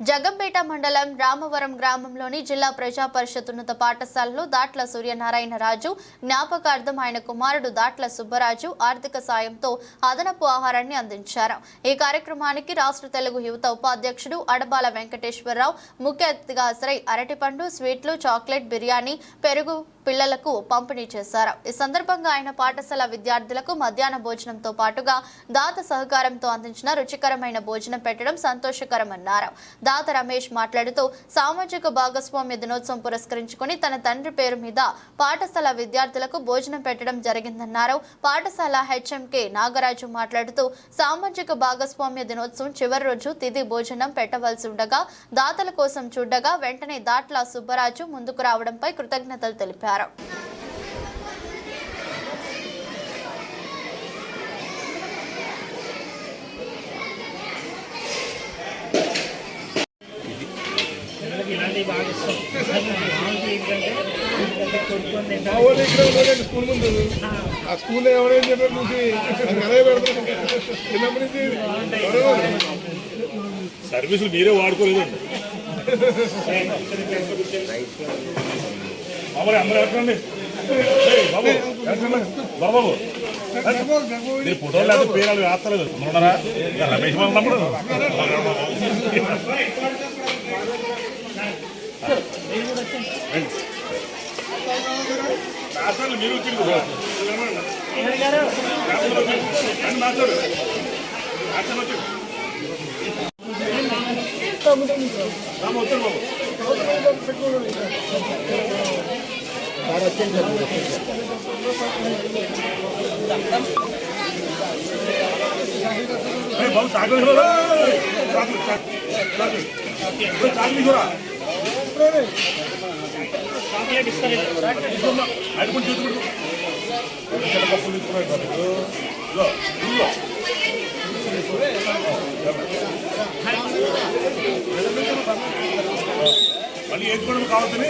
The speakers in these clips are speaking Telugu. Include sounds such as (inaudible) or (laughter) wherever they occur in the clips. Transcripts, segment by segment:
జగంపేట మండలం రామవరం గ్రామంలోని జిల్లా ప్రజా పరిషత్ ఉన్నత పాఠశాలలో దాట్ల సూర్యనారాయణ రాజు జ్ఞాపకార్థం ఆయన కుమారుడు దాట్ల సుబ్బరాజు ఆర్థిక సాయంతో అదనపు ఆహారాన్ని అందించారు. ఈ కార్యక్రమానికి రాష్ట్ర తెలుగు యువత ఉపాధ్యక్షుడు అడబాల వెంకటేశ్వరరావు ముఖ్య అతిథిగా హాజరై అరటిపండు స్వీట్లు చాక్లెట్ బిర్యానీ పెరుగు పిల్లలకు పంపిణీ చేశారు. ఈ సందర్భంగా ఆయన పాఠశాల విద్యార్థులకు మధ్యాహ్న భోజనంతో పాటుగా దాత సహకారంతో అందించిన రుచికరమైన భోజనం పెట్టడం సంతోషకరమన్నారు. దాత రమేష్ మాట్లాడుతూ సామాజిక భాగస్వామ్య దినోత్సవం పురస్కరించుకొని తన తండ్రి పేరు మీద పాఠశాల విద్యార్థులకు భోజనం పెట్టడం జరిగిందన్నారు. పాఠశాల హెచ్ఎంకే నాగరాజు మాట్లాడుతూ సామాజిక భాగస్వామ్య దినోత్సవం చివరి రోజు తిది భోజనం పెట్టవలసి ఉండగా దాతల కోసం చూడగా వెంటనే దాట్ల సుబ్బరాజు ముందుకు రావడంపై కృతజ్ఞతలు తెలిపారు. ఉన్నారండి స్కూల్ ముందు ఆ స్కూల్ ఎవరేం చెప్పారు చూసి నాకు అదే పెడతారు చిన్నప్పటి నుంచి ఎవరో సర్వీసులు మీరే వాడుకోలేదండి. (laughs) మామూలు అందరూ ఎక్కడండి? ఏయ్ బాబు బాబు మీరు ఫోటోలు లేదా పేరాలు వేస్తలేదు ఉన్నారా రమేష్ బాబు ఉన్నప్పుడు. రాష్ట్రాలు మీరు వచ్చింది మాట్లాడు రామ వచ్చారు బాబు. అరే బాబు చాకలి చూడరా చాకలి చాకలి చాకలి చూడరా చాక్లెట్ ఇస్తారు అది కొంచెం చూసుకుంటు చిన్న కప్పులు తీసుకున్నాడు సార్ ఇదిగో, ఇదిగో. మళ్ళీ వేసుకోవడం కావద్దని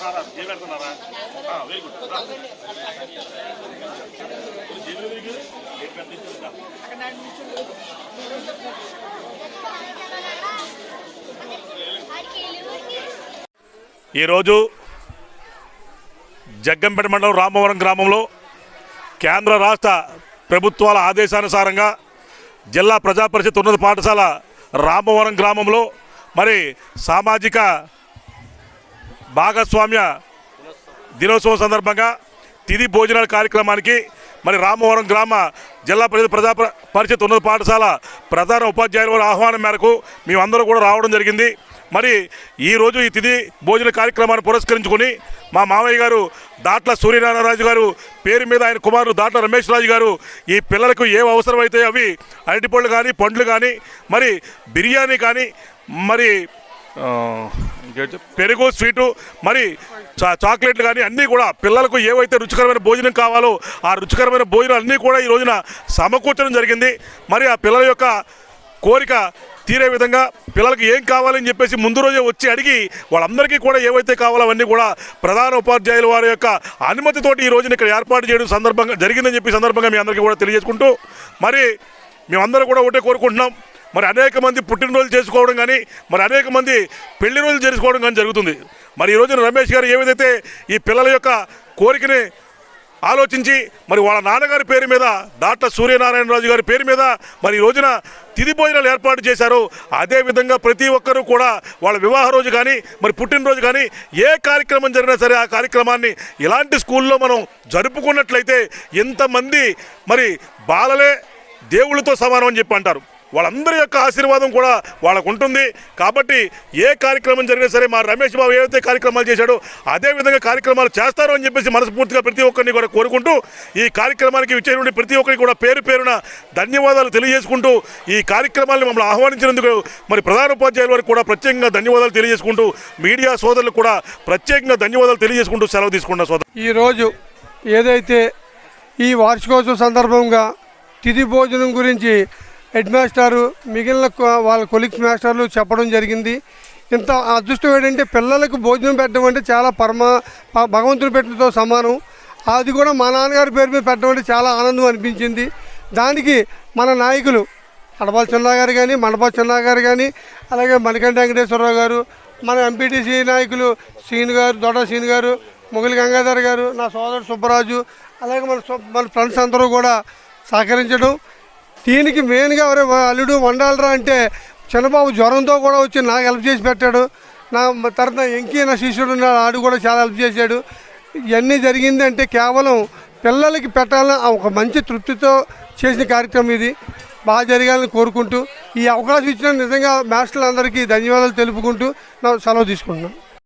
రా, ఏం పెడుతున్నారా? వెరీ గుడ్ ఈరోజు జగ్గంపేట మండలం రామవరం గ్రామంలో కేంద్ర రాష్ట్ర ప్రభుత్వాల ఆదేశానుసారంగా జిల్లా ప్రజా పరిషత్ ఉన్నత పాఠశాల రామవరం గ్రామంలో మరి సామాజిక భాగస్వామ్య దినోత్సవం సందర్భంగా తిది భోజనాల కార్యక్రమానికి మరి రామవరం గ్రామ జిల్లా పరిషత్ ప్రజా పరిషత్ ఉన్నత పాఠశాల ప్రధాన ఉపాధ్యాయుల వారి ఆహ్వానం మేరకు మేమందరూ కూడా రావడం జరిగింది. మరి ఈరోజు ఈ తిది భోజన కార్యక్రమాన్ని పురస్కరించుకొని మా మామయ్య గారు దాట్ల సూర్యనారాయణరాజు గారు పేరు మీద ఆయన కుమారుడు దాట్ల రమేష్ రాజు గారు ఈ పిల్లలకు ఏం అవసరమైతే అవి అరటిపళ్ళు కానీ పండ్లు కానీ మరి బిర్యానీ కానీ మరి పెరుగు స్వీటు మరి చా చాక్లెట్లు కానీ అన్నీ కూడా పిల్లలకు ఏవైతే రుచికరమైన భోజనం కావాలో ఆ రుచికరమైన భోజనం అన్నీ కూడా ఈ రోజున సమకూర్చడం జరిగింది. మరి ఆ పిల్లల యొక్క కోరిక తీరే విధంగా పిల్లలకి ఏం కావాలని చెప్పేసి ముందు రోజే వచ్చి అడిగి వాళ్ళందరికీ కూడా ఏవైతే కావాలో అవన్నీ కూడా ప్రధాన ఉపాధ్యాయుల వారి యొక్క అనుమతితోటి ఈ రోజున ఇక్కడ ఏర్పాటు చేయడం సందర్భంగా జరిగిందని చెప్పి సందర్భంగా మీ అందరికీ కూడా తెలియజేసుకుంటూ మరి మేమందరూ కూడా ఒకటే కోరుకుంటున్నాం. మరి అనేక మంది పుట్టినరోజులు చేసుకోవడం కానీ మరి అనేక మంది పెళ్ళి రోజులు చేసుకోవడం కానీ జరుగుతుంది. మరి ఈ రోజున రమేష్ గారు ఏ విధైతే ఈ పిల్లల యొక్క కోరికని ఆలోచించి మరి వాళ్ళ నాన్నగారి పేరు మీద దాట్ల సూర్యనారాయణరాజు గారి పేరు మీద మరి ఈ రోజున తిది భోజనాలు ఏర్పాటు చేశారు. అదేవిధంగా ప్రతి ఒక్కరూ కూడా వాళ్ళ వివాహ రోజు కానీ మరి పుట్టినరోజు కానీ ఏ కార్యక్రమం జరిగినా సరే ఆ కార్యక్రమాన్ని ఇలాంటి స్కూల్లో మనం జరుపుకున్నట్లయితే ఎంతమంది మరి బాలలే దేవుళ్ళతో సమానం అని చెప్పి అంటారు. వాళ్ళందరి యొక్క ఆశీర్వాదం కూడా వాళ్ళకు ఉంటుంది కాబట్టి ఏ కార్యక్రమం జరిగినా సరే మా రమేష్ బాబు ఏవైతే కార్యక్రమాలు చేశాడో అదే విధంగా కార్యక్రమాలు చేస్తారు అని చెప్పేసి మనస్ఫూర్తిగా ప్రతి ఒక్కరిని కూడా కోరుకుంటూ ఈ కార్యక్రమానికి విచ్చేటువంటి ప్రతి ఒక్కరికి కూడా పేరు పేరున ధన్యవాదాలు తెలియజేసుకుంటూ ఈ కార్యక్రమాన్ని మమ్మల్ని ఆహ్వానించినందుకు మరి ప్రధాన ఉపాధ్యాయుల వారికి కూడా ప్రత్యేకంగా ధన్యవాదాలు తెలియజేసుకుంటూ మీడియా సోదరులకు కూడా ప్రత్యేకంగా ధన్యవాదాలు తెలియజేసుకుంటూ సెలవు తీసుకుంటున్న సోదరు ఈరోజు ఏదైతే ఈ వార్షికోత్సవం సందర్భంగా తిథి భోజనం గురించి హెడ్ మాస్టారు మిగిలిన కొ- వాళ్ళ కొలిక్స్ మాస్టర్లు చెప్పడం జరిగింది. ఇంత అదృష్టం ఏంటంటే పిల్లలకు భోజనం పెట్టడం అంటే చాలా పరమ భగవంతుని పెట్టడంతో సమానం. అది కూడా మా నాన్నగారి పేరు మీద పెట్టడం అంటే చాలా ఆనందం అనిపించింది. దానికి మన నాయకులు అడపాల చిన్నా గారు కానీ మండపాల చిన్నా గారు కానీ అలాగే మణికంఠ వెంకటేశ్వరరావు గారు మన ఎంపీటీసీ నాయకులు శ్రీని గారు దొడ శ్రీను గారు మొగలి గంగాధర్ గారు నా సోదరుడు సుబ్బరాజు అలాగే మన మన ఫ్రెండ్స్ అందరూ కూడా సహకరించడం దీనికి మెయిన్గా ఎవరే అల్లుడు వండాలరా అంటే చిన్నబాబు జ్వరంతో కూడా వచ్చి నాకు హెల్ప్ చేసి పెట్టాడు. నా తర్వాత ఎంకీ నా శిష్యుడు ఉన్నాడు ఆడు కూడా చాలా హెల్ప్ చేశాడు. ఇవన్నీ జరిగింది అంటే కేవలం పిల్లలకి పెట్టాలని ఒక మంచి తృప్తితో చేసిన కార్యక్రమం ఇది. బాగా జరగాలని కోరుకుంటూ ఈ అవకాశం ఇచ్చిన నిజంగా మాస్టర్లందరికీ ధన్యవాదాలు తెలుపుకుంటూ నా సెలవు తీసుకుంటున్నాను.